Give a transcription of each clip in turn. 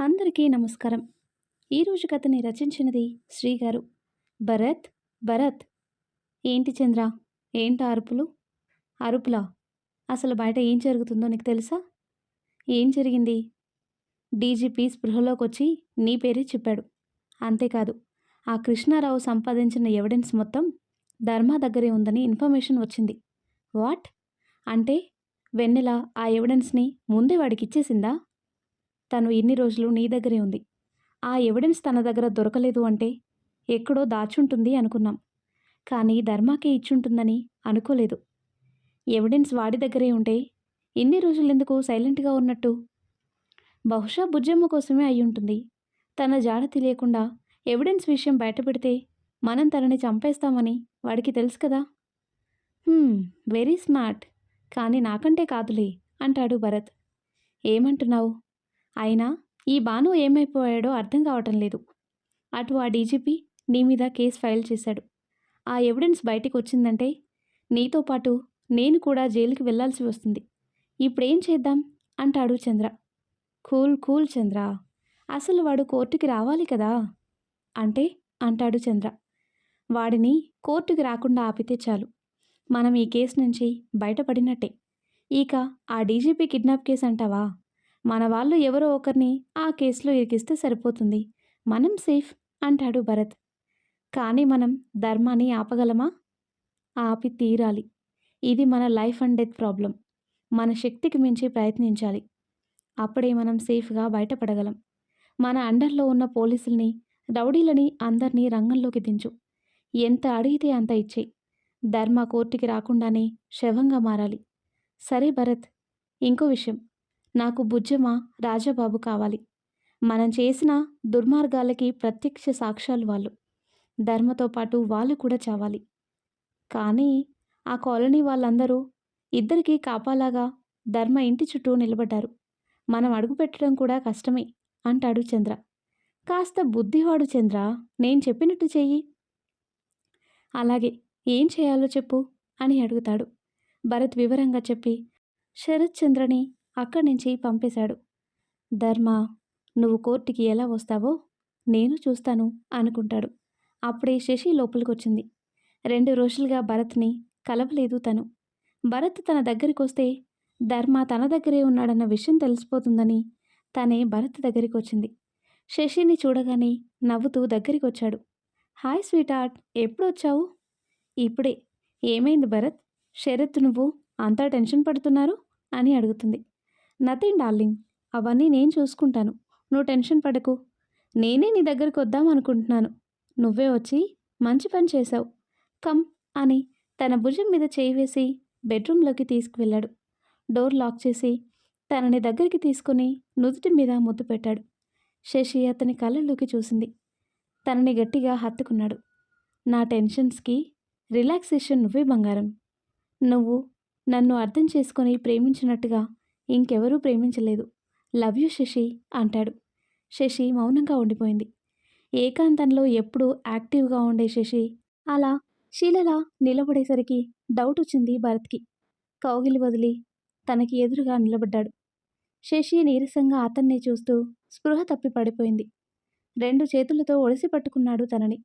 అందరికీ నమస్కారం. ఈరోజు కథని రచించినది శ్రీగారు. భరత్ భరత్. ఏంటి చంద్ర? ఏంటి అరుపులు? అరుపులా? అసలు బయట ఏం జరుగుతుందో నీకు తెలుసా? ఏం జరిగింది? డీజీపీ స్పృహలోకి వచ్చి నీ పేరే చెప్పాడు. అంతేకాదు ఆ కృష్ణారావు సంపాదించిన ఎవిడెన్స్ మొత్తం ధర్మ దగ్గరే ఉందని ఇన్ఫర్మేషన్ వచ్చింది. వాట్? అంటే వెన్నెల ఆ ఎవిడెన్స్ని ముందే వాడికి ఇచ్చేసిందా తను ఇన్ని రోజులు నీ దగ్గరే ఉంది. ఆ ఎవిడెన్స్ తన దగ్గర దొరకలేదు అంటే ఎక్కడో దాచుంటుంది అనుకున్నాం. కానీ ధర్మాకే ఇచ్చుంటుందని అనుకోలేదు. ఎవిడెన్స్ వాడి దగ్గరే ఉంటే ఇన్ని రోజులెందుకు సైలెంట్గా ఉన్నట్టు? బహుశా బుజ్జమ్మ కోసమే అయి ఉంటుంది తన జాడ తెలియకుండా ఎవిడెన్స్ విషయం బయటపెడితే మనం తనని చంపేస్తామని వాడికి తెలుసు కదా? Very smart. కానీ నాకంటే కాదులే అంటాడు భరత్. ఏమంటున్నావు? అయినా ఈ బాను ఏమైపోయాడో అర్థం కావటం లేదు. అటు ఆ డీజీపీ నీ మీద కేసు ఫైల్ చేశాడు. ఆ ఎవిడెన్స్ బయటికి వచ్చిందంటే నీతో పాటు నేను కూడా జైలుకి వెళ్ళాల్సి వస్తుంది. ఇప్పుడేం చేద్దాం? అంటాడు చంద్ర. కూల్ కూల్ చంద్ర. అసలు వాడు కోర్టుకి రావాలి కదా? అంటే అంటాడు చంద్ర. వాడిని కోర్టుకి రాకుండా ఆపితే చాలు. మనం ఈ కేసు నుంచి బయటపడినట్టే. ఇక ఆ డీజీపీ కిడ్నాప్ కేసు అంటావా మన వాళ్ళు ఎవరో ఒకరిని ఆ కేసులో ఇరికిస్తే సరిపోతుంది. మనం సేఫ్ అంటాడు భరత్. కానీ మనం ధర్మాన్ని ఆపగలమా? ఆపి తీరాలి. ఇది మన లైఫ్ అండ్ డెత్ ప్రాబ్లం. మన శక్తికి మించి ప్రయత్నించాలి. అప్పుడే మనం సేఫ్గా బయటపడగలం. మన అండర్లో ఉన్న పోలీసుల్ని రౌడీలని అందరినీ రంగంలోకి దించు. ఎంత అడిగితే అంత ఇచ్చేయి. ధర్మ కోర్టుకి రాకుండానే శవంగా మారాలి. సరే భరత్ ఇంకో విషయం. నాకు బుజ్జమ్మ రాజాబాబు కావాలి. మనం చేసిన దుర్మార్గాలకి ప్రత్యక్ష సాక్ష్యాలు వాళ్ళు. ధర్మతో పాటు వాళ్ళు కూడా చావాలి. కానీ ఆ కాలనీ వాళ్ళందరూ ఇద్దరికీ కాపాలాగా ధర్మ ఇంటి చుట్టూ నిలబడ్డారు. మనం అడుగుపెట్టడం కూడా కష్టమే అంటాడు చంద్ర. కాస్త బుద్ధివాడు చంద్ర నేను చెప్పినట్టు చెయ్యి. అలాగే ఏం చేయాలో చెప్పు అని అడుగుతాడు. భరత్ వివరంగా చెప్పి శరత్ చంద్రని అక్కడి నుంచి పంపేశాడు. ధర్మ నువ్వు కోర్టుకి ఎలా వస్తావో నేను చూస్తాను అనుకుంటాడు. అప్పుడే శశి లోపలికొచ్చింది. రెండు రోజులుగా భరత్ని కలవలేదు తను. భరత్ తన దగ్గరికి వస్తే ధర్మ తన దగ్గరే ఉన్నాడన్న విషయం తెలిసిపోతుందని తనే భరత్ దగ్గరికి వచ్చింది శశిని చూడగానే నవ్వుతూ దగ్గరికి వచ్చాడు హాయ్ స్వీట్ ఆర్ట్ ఎప్పుడు వచ్చావు ఇప్పుడే. ఏమైంది భరత్? శరత్ నువ్వు అంతా టెన్షన్ పడుతున్నారు? అని అడుగుతుంది. నథింగ్ డార్లింగ్ అవన్నీ నేను చూసుకుంటాను. నువ్వు టెన్షన్ పడకు. నేనే నీ దగ్గరికి వద్దాం అనుకుంటున్నాను. నువ్వే వచ్చి మంచి పని చేశావు. కమ్ అని తన భుజం మీద చేయి వేసి బెడ్రూమ్లోకి తీసుకువెళ్ళాడు. డోర్ లాక్ చేసి తనని దగ్గరికి తీసుకుని నుదుటి మీద ముద్దు పెట్టాడు. శశి అతని కళ్ళల్లోకి చూసింది. తనని గట్టిగా హత్తుకున్నాడు. నా టెన్షన్స్కి రిలాక్సేషన్ నువ్వే బంగారం. నువ్వు నన్ను అర్థం చేసుకొని ప్రేమించినట్టుగా ఇంకెవరూ ప్రేమించలేదు. లవ్ యూ శశి అంటాడు. శశి మౌనంగా ఉండిపోయింది. ఏకాంతంలో ఎప్పుడూ యాక్టివ్గా ఉండే శశి అలా శీలలా నిలబడేసరికి డౌట్ వచ్చింది భరత్కి. కౌగిలి వదిలి తనకి ఎదురుగా నిలబడ్డాడు. శశి నీరసంగా అతన్నే చూస్తూ స్పృహ తప్పి పడిపోయింది. రెండు చేతులతో ఒడిసి పట్టుకున్నాడు తనని.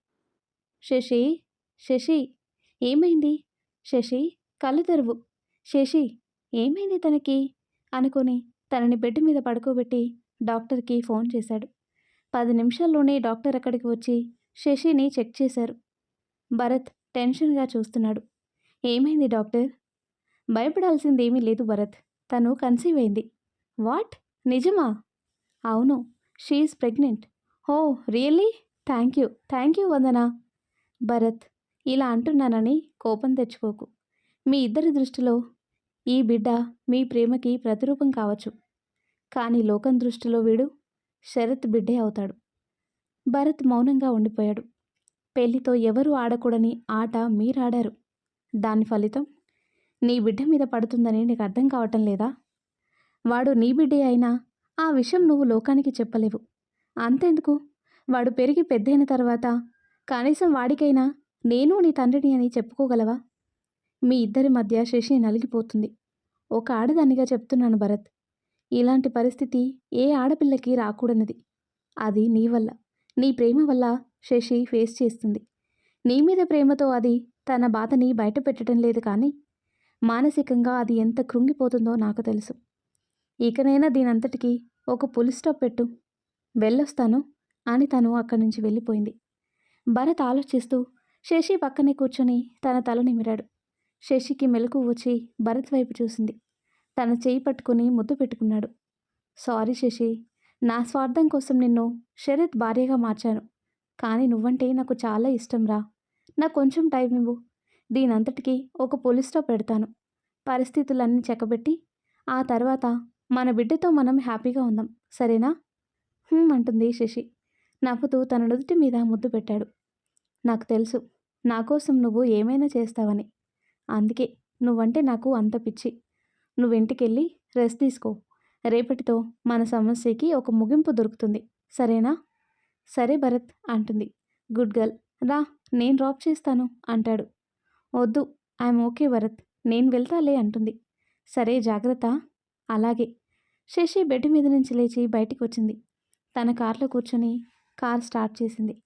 శశి శశి ఏమైంది? శశి కళ్ళు తెరువు. శశి ఏమైంది తనకి? అనుకొని తనని బెడ్ మీద పడుకోబెట్టి డాక్టర్కి ఫోన్ చేశాడు. పది నిమిషాల్లోనే డాక్టర్ అక్కడికి వచ్చి శశిని చెక్ చేశారు. భరత్ టెన్షన్గా చూస్తున్నాడు. ఏమైంది డాక్టర్? భయపడాల్సిందేమీ లేదు భరత్. తను కన్సీవ్ అయింది. వాట్? నిజమా? అవును. She's pregnant. Oh really? Thank you. Thank you Vandana? Bharat ఇలా అంటున్నానని కోపం తెచ్చుకోకు. మీ ఇద్దరి దృష్టిలో ఈ బిడ్డ మీ ప్రేమకి ప్రతిరూపం కావచ్చు. కానీ లోకం దృష్టిలో వీడు శరత్ బిడ్డే అవుతాడు. భరత్ మౌనంగా ఉండిపోయాడు. పెళ్ళితో ఎవరు ఆడకూడని ఆట మీరాడారు. దాని ఫలితం నీ బిడ్డ మీద పడుతుందని నీకు అర్థం కావటం లేదా? వాడు నీ బిడ్డే అయినా ఆ విషయం నువ్వు లోకానికి చెప్పలేవు. అంతెందుకు? వాడు పెరిగి పెద్దయిన తర్వాత కనీసం వాడికైనా నేను నీ తండ్రిని అని చెప్పుకోగలవా? మీ ఇద్దరి మధ్య శశి నలిగిపోతుంది. ఒక ఆడదానిగా చెప్తున్నాను భరత్. ఇలాంటి పరిస్థితి ఏ ఆడపిల్లకి రాకూడనిది. అది నీ వల్ల. నీ ప్రేమ వల్ల శశి ఫేస్ చేస్తుంది. నీ మీద ప్రేమతో అది తన బాధని బయట పెట్టడం లేదు కానీ మానసికంగా అది ఎంత కృంగిపోతుందో నాకు తెలుసు. ఇకనైనా దీనంతటికీ ఒక పులి స్టాప్ పెట్టు. వెళ్ళొస్తాను అని తను అక్కడి నుంచి వెళ్ళిపోయింది. భరత్ ఆలోచిస్తూ శశి పక్కనే కూర్చొని తన తల నిమిరాడు. శశికి మెలకు వచ్చి భరత్ వైపు చూసింది. తన చేయి పట్టుకుని ముద్దు పెట్టుకున్నాడు. సారీ శశి నా స్వార్థం కోసం నిన్ను శరత్ భార్యగా మార్చాను. కానీ నువ్వంటే నాకు చాలా ఇష్టం రా. నాకు కొంచెం టైం ఇవ్వు. దీనంతటికీ ఒక పోలీస్ స్టాప్ పెడతాను. పరిస్థితులన్నీ చెక్కబెట్టి ఆ తర్వాత మన బిడ్డతో మనం హ్యాపీగా ఉందాం. సరేనా? "హ్మ్" అంటుంది శశి. నవ్వుతూ తన నుదుటి మీద ముద్దు పెట్టాడు. నాకు తెలుసు. నా కోసం నువ్వు ఏమైనా చేస్తావని. అందుకే నువ్వంటే నాకు అంత పిచ్చి. నువ్వు ఇంటికెళ్ళి రెస్ట్ తీసుకో. రేపటితో మన సమస్యకి ఒక ముగింపు దొరుకుతుంది. సరేనా? సరే భరత్ అంటుంది. Good girl. రా నేను డ్రాప్ చేస్తాను అంటాడు. వద్దు ఐఎమ్ ఓకే భరత్. నేను వెళ్తాలే అంటుంది. సరే జాగ్రత్త. అలాగే. శశి బెడ్ మీద నుంచి లేచి బయటికి వచ్చింది. తన కార్లో కూర్చొని కార్ స్టార్ట్ చేసింది.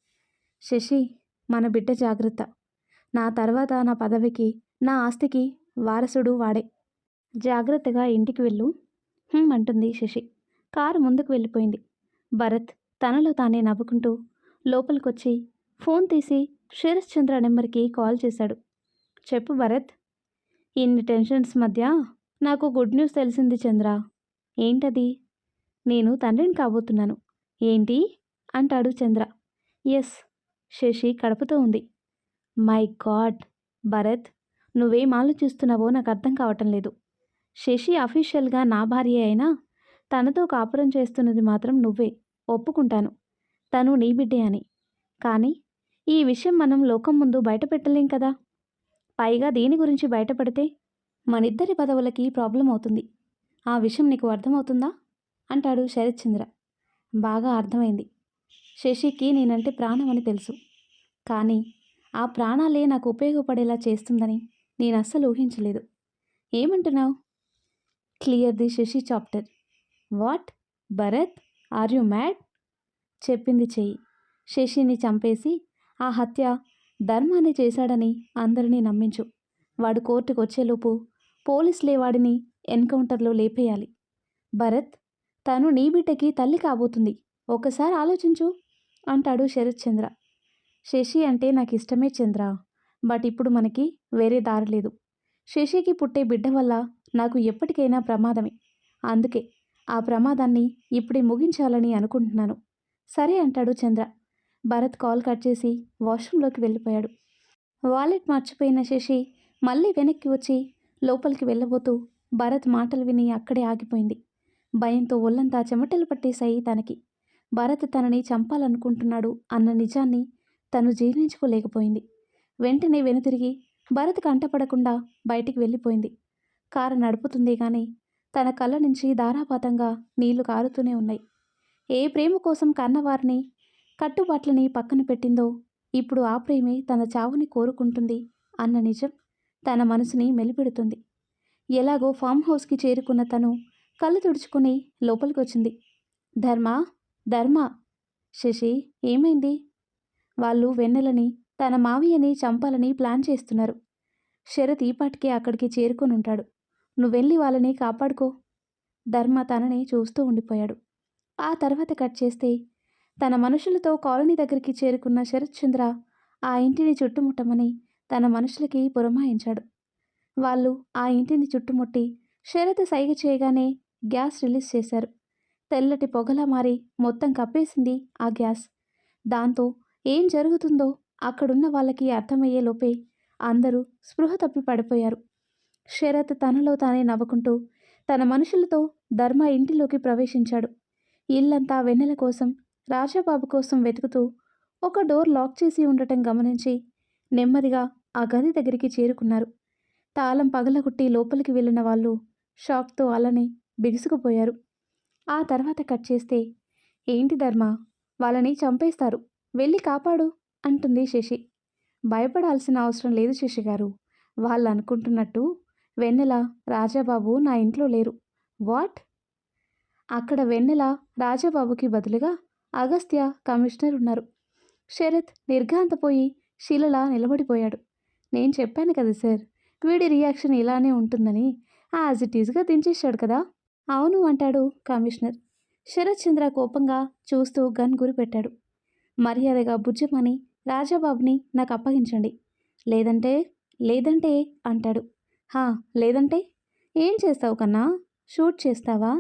శశి మన బిడ్డ జాగ్రత్త. నా తర్వాత నా పదవికి నా ఆస్తికి వారసుడు వాడే. జాగ్రత్తగా ఇంటికి వెళ్ళు. అంటుంది శశి. కారు ముందుకు వెళ్ళిపోయింది. భరత్ తనలో తానే నవ్వుకుంటూ లోపలికొచ్చి ఫోన్ తీసి శరత్ చంద్ర నెంబర్కి కాల్ చేశాడు. చెప్పు భరత్. ఇన్ని టెన్షన్స్ మధ్య నాకు గుడ్ న్యూస్ తెలిసింది చంద్ర. ఏంటది? నేను తండ్రిని కాబోతున్నాను. ఏంటి? అంటాడు చంద్ర. ఎస్. శశి కడుపుతో ఉంది. My God! భరత్ నువ్వేం ఆలోచిస్తున్నావో నాకు అర్థం కావటం లేదు. శశి అఫీషియల్గా నా భార్య అయినా తనతో కాపురం చేస్తున్నది మాత్రం నువ్వే. ఒప్పుకుంటాను. తను నీ బిడ్డే అని. కానీ ఈ విషయం మనం లోకం ముందు బయటపెట్టలేం కదా? పైగా దీని గురించి బయటపడితే మనిద్దరి పదవులకి ప్రాబ్లం అవుతుంది. ఆ విషయం నీకు అర్థమవుతుందా? అంటాడు శరత్చంద్ర. బాగా అర్థమైంది. శశికి నేనంటే ప్రాణం అని తెలుసు. కానీ ఆ ప్రాణాలే నాకు ఉపయోగపడేలా చేస్తుందని నేను అస్సలు ఊహించలేదు. ఏమంటున్నావు? Clear the Shashi chapter. What? Bharat? Are you mad? చెప్పింది చెయ్యి. శశిని చంపేసి ఆ హత్య ధర్మాన్ని చేశాడని అందరినీ నమ్మించు. వాడు కోర్టుకు వచ్చేలోపు పోలీసులే వాడిని ఎన్కౌంటర్లో లేపేయాలి. భరత్ తను నీ బిడ్డకి తల్లి కాబోతుంది. ఒకసారి ఆలోచించు అంటాడు శరత్ చంద్ర శశి అంటే నాకు ఇష్టమే చంద్ర. బట్ ఇప్పుడు మనకి వేరే దారి లేదు. శశికి పుట్టే బిడ్డ వల్ల నాకు ఎప్పటికైనా ప్రమాదమే. అందుకే ఆ ప్రమాదాన్ని ఇప్పుడే ముగించాలని అనుకుంటున్నాను. సరే అంటాడు చంద్ర. భరత్ కాల్ కట్ చేసి వాష్రూమ్లోకి వెళ్ళిపోయాడు. వాలెట్ మర్చిపోయిన శశి మళ్ళీ వెనక్కి వచ్చి లోపలికి వెళ్ళబోతూ భరత్ మాటలు విని అక్కడే ఆగిపోయింది. భయంతో ఒళ్ళంతా చెమటలు పట్టేశాయి తనకి. భరత్ తనని చంపాలనుకుంటున్నాడు అన్న నిజాన్ని తను జీర్ణించుకోలేకపోయింది. వెంటనే వెనుతిరిగి భరత్ కంటపడకుండా బయటికి వెళ్ళిపోయింది. కారు నడుపుతుంది కానీ తన కళ్ళ నుంచి ధారాపాతంగా నీళ్ళు కారుతూనే ఉన్నాయి. ఏ ప్రేమ కోసం కన్నవారిని కట్టుబాట్లని పక్కన పెట్టిందో ఇప్పుడు ఆ ప్రేమే తన చావుని కోరుకుంటుంది అన్న నిజం తన మనసుని మెలిపెడుతుంది. ఎలాగో ఫామ్ హౌస్కి చేరుకున్న తను కళ్ళు తుడుచుకుని లోపలికి వచ్చింది ధర్మ ధర్మ శశి ఏమైంది? వాళ్ళు వెన్నెలని తన మావయ్యని చంపాలని ప్లాన్ చేస్తున్నారు. శరత్ ఈపాటికే అక్కడికి చేరుకొని ఉంటాడు నువ్వెళ్ళి వాళ్ళని కాపాడుకో. ధర్మ తనని చూస్తూ ఉండిపోయాడు. ఆ తర్వాత కట్ చేస్తే తన మనుషులతో కాలనీ దగ్గరికి చేరుకున్న శరత్ చంద్ర ఆ ఇంటిని చుట్టుముట్టమని తన మనుషులకి పురమాయించాడు. వాళ్ళు ఆ ఇంటిని చుట్టుముట్టి శరత్ సైగ చేయగానే గ్యాస్ రిలీజ్ చేశారు. తెల్లటి పొగలా మారి మొత్తం కప్పేసింది ఆ గ్యాస్. దాంతో ఏం జరుగుతుందో అక్కడున్న వాళ్ళకి అర్థమయ్యే లోపే అందరూ స్పృహ తప్పి పడిపోయారు. శరత్ తనలో తానే నవ్వుకుంటూ తన మనుషులతో ధర్మ ఇంటిలోకి ప్రవేశించాడు. ఇల్లంతా వెన్నెల కోసం రాజాబాబు కోసం వెతుకుతూ ఒక డోర్ లాక్ చేసి ఉండటం గమనించి నెమ్మదిగా ఆ గది దగ్గరికి చేరుకున్నారు. తాళం పగలగొట్టి లోపలికి వెళ్ళిన వాళ్ళు షాక్తో అలానే బిగుసుకుపోయారు. ఆ తర్వాత కట్ చేస్తే ఏంటి ధర్మ? వాళ్ళని చంపేస్తారు. వెళ్ళి కాపాడు. అంటుంది శశి. భయపడాల్సిన అవసరం లేదు శశి గారు. వాళ్ళు అనుకుంటున్నట్టు వెన్నెల రాజాబాబు నా ఇంట్లో లేరు. వాట్? అక్కడ వెన్నెల రాజాబాబుకి బదులుగా అగస్త్య కమిషనర్ ఉన్నారు. శరత్ నిర్ఘాంతపోయి శిలలా నిలబడిపోయాడు. నేను చెప్పాను కదా సార్ వీడి రియాక్షన్ ఇలానే ఉంటుందని. యాజ్ ఇట్ ఈజ్గా దించేశాడు కదా. అవును అంటాడు కమిషనర్. శరత్ చంద్ర కోపంగా చూస్తూ గన్ గురిపెట్టాడు మర్యాదగా బుజ్జమని రాజాబాబుని నాకు అప్పగించండి లేదంటే లేదంటే అంటాడు. హా లేదంటే? ఏం చేస్తావు కన్నా? షూట్ చేస్తావా?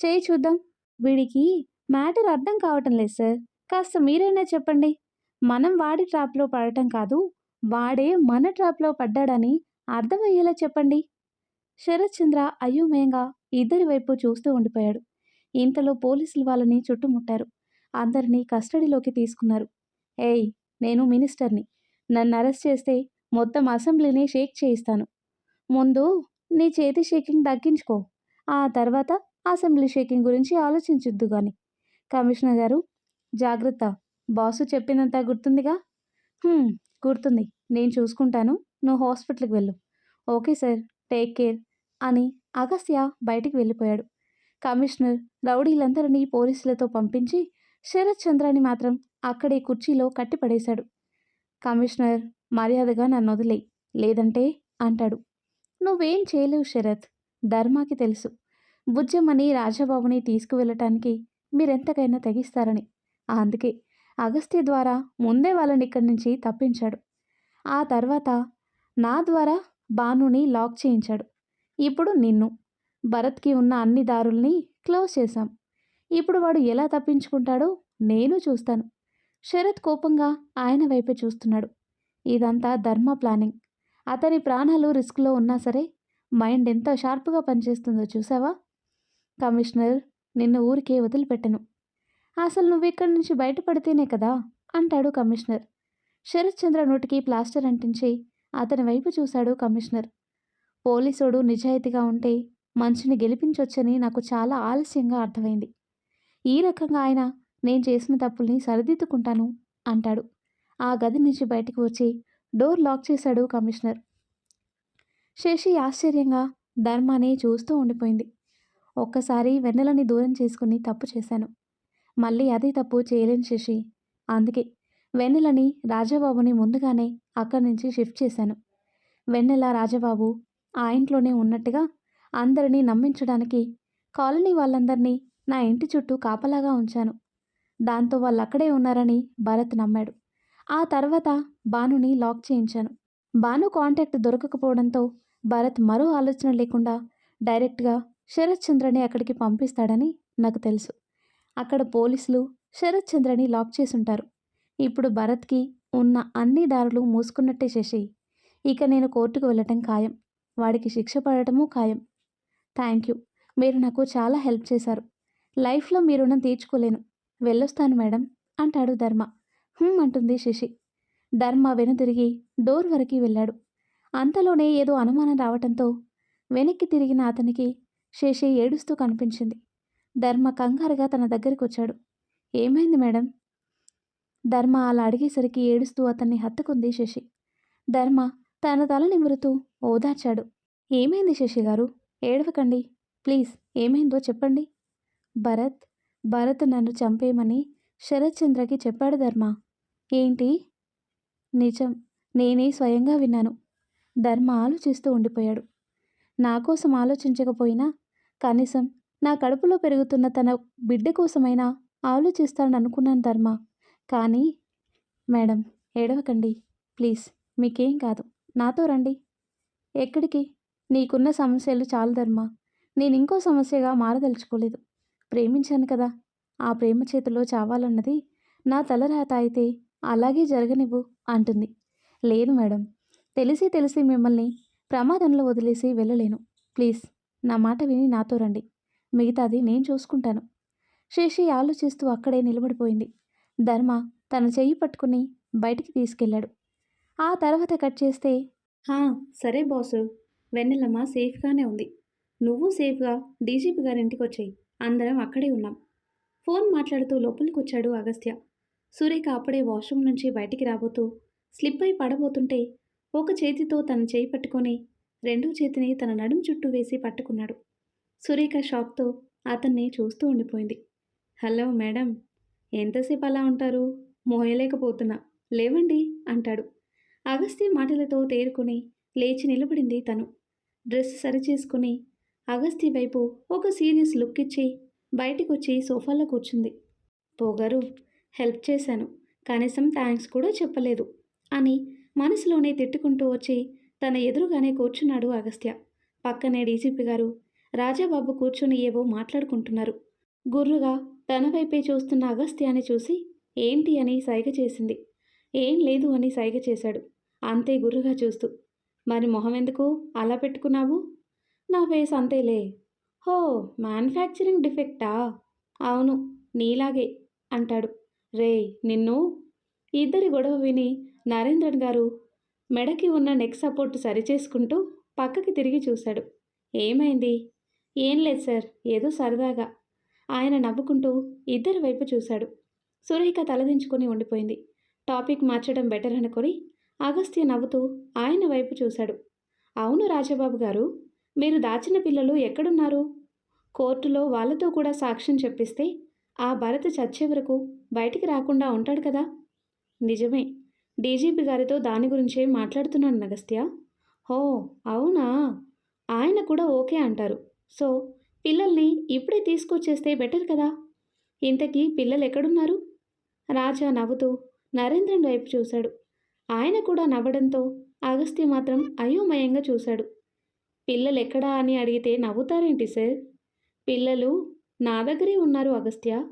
చేయి చూద్దాం. వీడికి మ్యాటర్ అర్థం కావటం లేదు సార్. కాస్త మీరైనా చెప్పండి. మనం వాడి ట్రాప్లో పడటం కాదు వాడే మన ట్రాప్లో పడ్డాడని అర్థమయ్యేలా చెప్పండి. శరత్ చంద్ర అయోమయంగా ఇద్దరి వైపు చూస్తూ ఉండిపోయాడు. ఇంతలో పోలీసులు వాళ్ళని చుట్టుముట్టారు. అందరినీ కస్టడీలోకి తీసుకున్నారు. ఏయ్ నేను మినిస్టర్ని. నన్ను అరెస్ట్ చేస్తే మొత్తం అసెంబ్లీని షేక్ చేయిస్తాను. ముందు నీ చేతి షేకింగ్ తగ్గించుకో. ఆ తర్వాత అసెంబ్లీ షేకింగ్ గురించి ఆలోచించొద్దు కానీ కమిషనర్ గారు జాగ్రత్త. బాసు చెప్పినంత గుర్తుందిగా? గుర్తుంది. నేను చూసుకుంటాను. నువ్వు హాస్పిటల్కి వెళ్ళు. ఓకే సార్ టేక్ కేర్ అని అగస్త్య బయటికి వెళ్ళిపోయాడు. కమిషనర్ రౌడీలందరినీ పోలీసులతో పంపించి శరత్ చంద్రాని మాత్రం అక్కడే కుర్చీలో కట్టిపడేశాడు. కమిషనర్ మర్యాదగా నన్ను వదిలేయి లేదంటే అంటాడు. నువ్వేం చేయలేవు శరత్ ధర్మాకి తెలుసు. బుజ్జమ్మని రాజాబాబుని తీసుకువెళ్ళటానికి మీరెంతకైనా తెగిస్తారని. అందుకే అగస్త్య ద్వారా ముందే వాళ్ళని ఇక్కడి నుంచి తప్పించాడు. ఆ తర్వాత నా ద్వారా బానుని లాక్ చేయించాడు. ఇప్పుడు నిన్ను భరత్కి ఉన్న అన్ని దారుల్ని క్లోజ్ చేశాం. ఇప్పుడు వాడు ఎలా తప్పించుకుంటాడో నేను చూస్తాను. శరత్ కోపంగా ఆయన వైపే చూస్తున్నాడు. ఇదంతా ధర్మ ప్లానింగ్. అతని ప్రాణాలు రిస్క్లో ఉన్నా సరే మైండ్ ఎంత షార్ప్గా పనిచేస్తుందో చూసావా? కమిషనర్ నిన్ను ఊరికే వదిలిపెట్టను. అసలు నువ్వు ఇక్కడి నుంచి బయటపడితేనే కదా? అంటాడు కమిషనర్. శరత్ చంద్ర నోటికి ప్లాస్టర్ అంటించి అతని వైపు చూశాడు కమిషనర్. పోలీసోడు నిజాయితీగా ఉంటే మనిషిని గెలిపించొచ్చని నాకు చాలా ఆలస్యంగా అర్థమైంది. ఈ రకంగా ఆయన నేను చేసిన తప్పుల్ని సరిదిద్దుకుంటాను అంటాడు. ఆ గది నుంచి బయటకు వచ్చి డోర్ లాక్ చేశాడు కమిషనర్. శశి ఆశ్చర్యంగా ధర్మాని చూస్తూ ఉండిపోయింది. ఒక్కసారి వెన్నెలని దూరం చేసుకుని తప్పు చేశాను. మళ్ళీ అదే తప్పు చేయలేను శశి. అందుకే వెన్నెలని రాజాబాబుని ముందుగానే అక్కడి నుంచి షిఫ్ట్ చేశాను. వెన్నెల రాజబాబు ఆ ఇంట్లోనే ఉన్నట్టుగా అందరినీ నమ్మించడానికి కాలనీ వాళ్ళందరినీ నా ఇంటి చుట్టూ కాపలాగా ఉంచాను. దాంతో వాళ్ళు అక్కడే ఉన్నారని భరత్ నమ్మాడు. ఆ తర్వాత భానుని లాక్ చేయించాను. భాను కాంటాక్ట్ దొరకకపోవడంతో భరత్ మరో ఆలోచన లేకుండా డైరెక్ట్గా శరత్ చంద్రని అక్కడికి పంపిస్తాడని నాకు తెలుసు. అక్కడ పోలీసులు శరత్ చంద్రని లాక్ చేసుంటారు. ఇప్పుడు భరత్కి ఉన్న అన్ని దారులు మూసుకున్నట్టే చేసేయి ఇక నేను కోర్టుకు వెళ్ళటం ఖాయం. వాడికి శిక్ష పడటము ఖాయం. థ్యాంక్ యూ మీరు నాకు చాలా హెల్ప్ చేశారు. లైఫ్లో మీ రుణం తీర్చుకోలేను. వెళ్ళొస్తాను మేడం అంటాడు ధర్మ. "హుమ్" అంటుంది శశి. ధర్మ వెనుతిరిగి డోర్ వరకు వెళ్ళాడు. అంతలోనే ఏదో అనుమానం రావటంతో వెనక్కి తిరిగిన అతనికి శశి ఏడుస్తూ కనిపించింది. ధర్మ కంగారుగా తన దగ్గరికి వచ్చాడు. ఏమైంది మేడం? ధర్మ అలా అడిగేసరికి ఏడుస్తూ అతన్ని హత్తుకుంది శశి. ధర్మ తన తల నిమురుతూ ఓదార్చాడు. ఏమైంది శశి గారు ఏడవకండి. ప్లీజ్ ఏమైందో చెప్పండి. భరత్ భరత్ నన్ను చంపేయమని శరత్చంద్రకి చెప్పాడు ధర్మ. ఏంటి? నిజం. నేనే స్వయంగా విన్నాను. ధర్మ ఆలోచిస్తూ ఉండిపోయాడు. నా కోసం ఆలోచించకపోయినా కనీసం నా కడుపులో పెరుగుతున్న తన బిడ్డ కోసమైనా ఆలోచిస్తానని అనుకున్నాను ధర్మ. కానీ మేడం ఏడవకండి. ప్లీజ్ మీకేం కాదు. నాతో రండి. ఎక్కడికి? నీకున్న సమస్యలు చాలు ధర్మ. నేను ఇంకో సమస్యగా మారదలుచుకోలేదు. ప్రేమించాను కదా. ఆ ప్రేమ చేతిలో చావాలన్నది నా తలరాత అయితే అలాగే జరగనివ్వు అంటుంది. లేదు మేడం తెలిసి తెలిసి మిమ్మల్ని ప్రమాదంలో వదిలేసి వెళ్ళలేను. ప్లీజ్ నా మాట విని నాతో రండి. మిగతాది నేను చూసుకుంటాను. శేషి ఆలోచిస్తూ అక్కడే నిలబడిపోయింది. ధర్మ తన చెయ్యి పట్టుకుని బయటికి తీసుకెళ్ళాడు. ఆ తర్వాత కట్ చేస్తే "హా, సరే బాసు. వెన్నెలమ్మ సేఫ్గానే ఉంది. నువ్వు సేఫ్గా డీజీపీ గారి ఇంటికి వచ్చాయి అందరం అక్కడే ఉన్నాం. ఫోన్ మాట్లాడుతూ లోపలికి వచ్చాడు అగస్త్య. సురేఖ అప్పుడే వాష్రూమ్ నుంచి బయటికి రాబోతూ స్లిప్ అయి పడబోతుంటే ఒక చేతితో తన చేయి పట్టుకొని రెండో చేతిని తన నడుం చుట్టూ వేసి పట్టుకున్నాడు. సురేఖ షాక్తో అతన్ని చూస్తూ ఉండిపోయింది. హలో మేడం ఎంతసేపు అలా ఉంటారు? మోయలేకపోతున్నా. లేవండి అంటాడు. అగస్త్య మాటలతో తేరుకొని లేచి నిలబడింది తను. డ్రెస్ సరిచేసుకుని అగస్త్య వైపు ఒక సీరియస్ లుక్ ఇచ్చి బయటికి వచ్చి సోఫాలో కూర్చుంది. పోగారు హెల్ప్ చేశాను. కనీసం థ్యాంక్స్ కూడా చెప్పలేదు అని మనసులోనే తిట్టుకుంటూ వచ్చి తన ఎదురుగానే కూర్చున్నాడు అగస్త్య. పక్కనే డీజీపీ గారు రాజాబాబు కూర్చొని ఏవో మాట్లాడుకుంటున్నారు. గుర్రుగా తన వైపే చూస్తున్న అగస్త్యాన్ని చూసి ఏంటి అని సైగ చేసింది. ఏం లేదు అని సైగ చేశాడు. అంతే గుర్రుగా చూస్తూ. మరి మొహం ఎందుకు అలా పెట్టుకున్నావు? నా ఫేస్ అంతేలే. హో మ్యానుఫ్యాక్చరింగ్ డిఫెక్టా? అవును నీలాగే అంటాడు. రే నిన్ను? ఇద్దరి గొడవ విని నరేంద్రన్ గారు మెడకి ఉన్న నెక్ సపోర్ట్ సరిచేసుకుంటూ పక్కకి తిరిగి చూశాడు. ఏమైంది? ఏం లేదు సార్ ఏదో సరదాగా. ఆయన నవ్వుకుంటూ ఇద్దరి వైపు చూశాడు. సురేఖ తలదించుకొని ఉండిపోయింది. టాపిక్ మార్చడం బెటర్ అనుకొని అగస్త్య నవ్వుతూ ఆయన వైపు చూశాడు. అవును రాజబాబు గారు? మీరు దాచిన పిల్లలు ఎక్కడున్నారు? కోర్టులో వాళ్ళతో కూడా సాక్ష్యం చెప్పిస్తే ఆ భరత్ చచ్చే వరకు బయటికి రాకుండా ఉంటాడు కదా? నిజమే. డీజీపీ గారితో దాని గురించే మాట్లాడుతున్నాను నగస్త్య. హో అవునా? ఆయన కూడా ఓకే అంటారు. సో పిల్లల్ని ఇప్పుడే తీసుకొచ్చేస్తే బెటర్ కదా? ఇంతకీ పిల్లలు ఎక్కడున్నారు రాజా నవ్వుతూ నరేంద్రన్ వైపు చూశాడు. ఆయన కూడా నవ్వడంతో అగస్త్య మాత్రం అయోమయంగా చూశాడు. పిల్లలు ఎక్కడా అని అడిగితే నవ్వుతారేంటి సార్? పిల్లలు నా దగ్గరే ఉన్నారు అగస్త్య.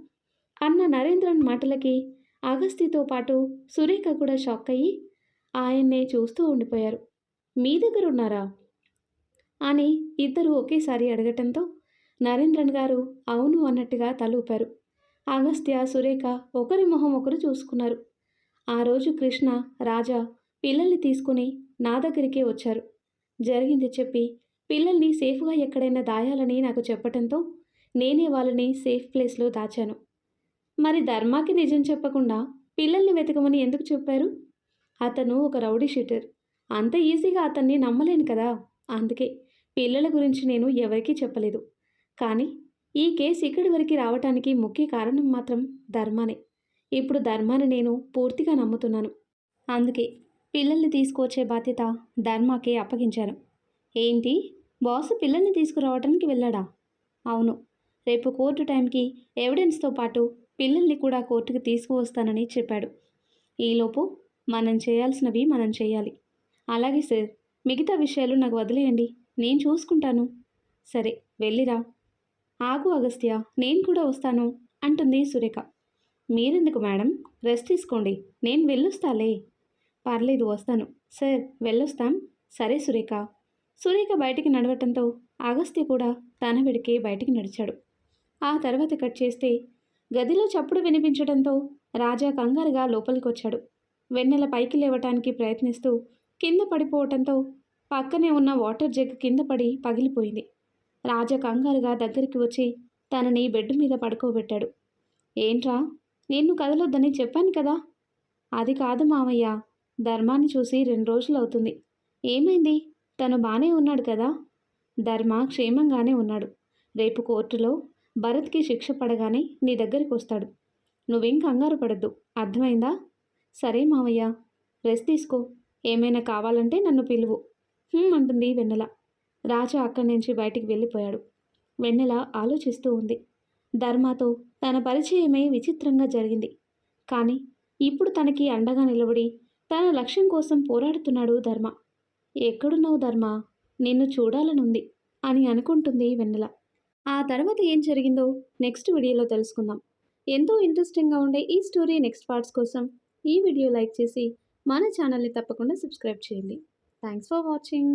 అన్న నరేంద్రన్ మాటలకి అగస్త్యతో పాటు సురేఖ కూడా షాక్ అయ్యి ఆయన్నే చూస్తూ ఉండిపోయారు. మీ దగ్గర ఉన్నారా అని ఇద్దరు ఒకేసారి అడగటంతో నరేంద్రన్ గారు అవును అన్నట్టుగా తలూపారు. అగస్త్య సురేఖ ఒకరి మొహం ఒకరు చూసుకున్నారు. ఆ రోజు కృష్ణ రాజా పిల్లల్ని తీసుకుని నా దగ్గరికే వచ్చారు. జరిగింది చెప్పి పిల్లల్ని సేఫ్గా ఎక్కడైనా దాయాలని నాకు చెప్పటంతో నేనే వాళ్ళని సేఫ్ ప్లేస్లో దాచాను. మరి ధర్మాకి నిజం చెప్పకుండా పిల్లల్ని వెతకమని ఎందుకు చెప్పారు? అతను ఒక రౌడీ షీటర్. అంత ఈజీగా అతన్ని నమ్మలేను కదా? అందుకే పిల్లల గురించి నేను ఎవరికీ చెప్పలేదు. కానీ ఈ కేసు ఇక్కడి వరకు రావటానికి ముఖ్య కారణం మాత్రం ధర్మానే. ఇప్పుడు ధర్మాన్ని నేను పూర్తిగా నమ్ముతున్నాను. అందుకే పిల్లల్ని తీసుకొచ్చే బాధ్యత ధర్మాకే అప్పగించాను. ఏంటి? బాసు పిల్లల్ని తీసుకురావడానికి వెళ్ళాడా? అవును. రేపు కోర్టు టైంకి ఎవిడెన్స్తో పాటు పిల్లల్ని కూడా కోర్టుకు తీసుకువస్తానని చెప్పాడు. ఈలోపు మనం చేయాల్సినవి మనం చేయాలి. అలాగే సార్ మిగతా విషయాలు నాకు వదిలేయండి. నేను చూసుకుంటాను. సరే వెళ్ళిరా. ఆగు అగస్త్య నేను కూడా వస్తాను అంటుంది సురేఖ. మీరెందుకు మేడం? రెస్ట్ తీసుకోండి. నేను వెళ్ళొస్తాలే. పర్లేదు వస్తాను. సార్ వెళ్ళొస్తాం. సరే సురేఖ. సురేఖ బయటికి నడవటంతో అగస్త్య కూడా తన వెడికి బయటికి నడిచాడు. ఆ తర్వాత కట్ చేస్తే గదిలో చప్పుడు వినిపించడంతో రాజా కంగారుగా లోపలికి వచ్చాడు వెన్నెల పైకి లేవటానికి ప్రయత్నిస్తూ కింద పడిపోవటంతో పక్కనే ఉన్న వాటర్ జగ్ కింద పడి పగిలిపోయింది. రాజా కంగారుగా దగ్గరికి వచ్చి తనని బెడ్ మీద పడుకోబెట్టాడు. ఏంట్రా నిన్ను కదలొద్దని చెప్పాను కదా? అది కాదు మామయ్య ధర్మాన్ని చూసి రెండు రోజులు అవుతుంది ఏమైంది? తను బాగానే ఉన్నాడు కదా? ధర్మ క్షేమంగానే ఉన్నాడు. రేపు కోర్టులో భరత్కి శిక్ష పడగానే నీ దగ్గరికి వస్తాడు. నువ్వేం కంగారు పడద్దు. అర్థమైందా? సరే మావయ్య. రెస్ట్ తీసుకో. ఏమైనా కావాలంటే నన్ను పిలువు. అంటుంది వెన్నెల. రాజా అక్కడి నుంచి బయటికి వెళ్ళిపోయాడు. వెన్నెల ఆలోచిస్తూ ఉంది. ధర్మతో తన పరిచయమే విచిత్రంగా జరిగింది. కానీ ఇప్పుడు తనకి అండగా నిలబడి తన లక్ష్యం కోసం పోరాడుతున్నాడు ధర్మ. ఎక్కడున్నావు ధర్మ? నిన్ను చూడాలనుంది అని అనుకుంటుంది వెన్నెల. ఆ తర్వాత ఏం జరిగిందో నెక్స్ట్ వీడియోలో తెలుసుకుందాం. ఎంతో ఇంట్రెస్టింగ్గా ఉండే ఈ స్టోరీ నెక్స్ట్ పార్ట్స్ కోసం ఈ వీడియో లైక్ చేసి మన ఛానల్ని తప్పకుండా సబ్స్క్రైబ్ చేయండి. Thanks for watching.